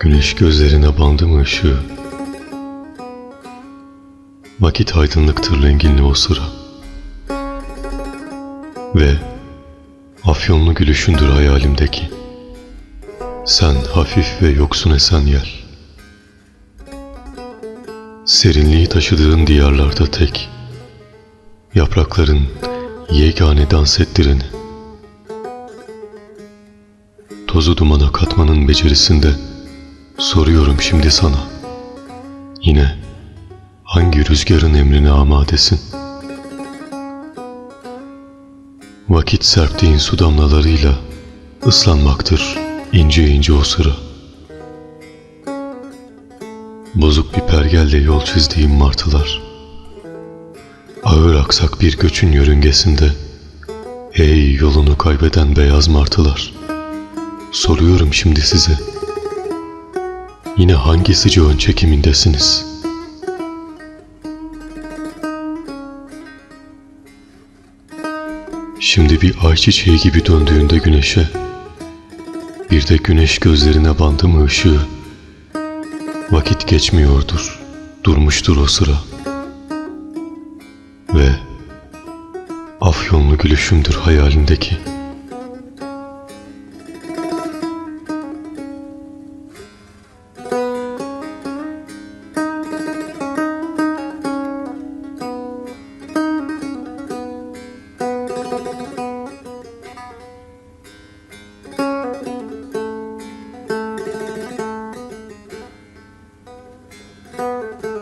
Güneş gözlerine bandı mı ışığı? Vakit aydınlıktır renginli o sıra. Ve afyonlu gülüşündür hayalimdeki. Sen hafif ve yoksun esen yel. Serinliği taşıdığın diyarlarda tek. Yaprakların yegane dans ettireni. Tozu dumana katmanın becerisinde soruyorum şimdi sana. Yine hangi rüzgarın emrine amadesin? Vakit serptiğin su damlalarıyla ıslanmaktır ince ince o sıra. Bozuk bir pergelle yol çizdiğim martılar. Ağır aksak bir göçün yörüngesinde Ey yolunu kaybeden beyaz martılar. Soruyorum şimdi size. Yine hangi sıcağın çekimindesiniz? Şimdi bir ayçiçeği gibi döndüğünde güneşe, bir de güneş gözlerine bandı mı ışığı? Vakit geçmiyordur, durmuştur o sıra. Ve afyonlu gülüşümdür hayalindeki.'' Müzik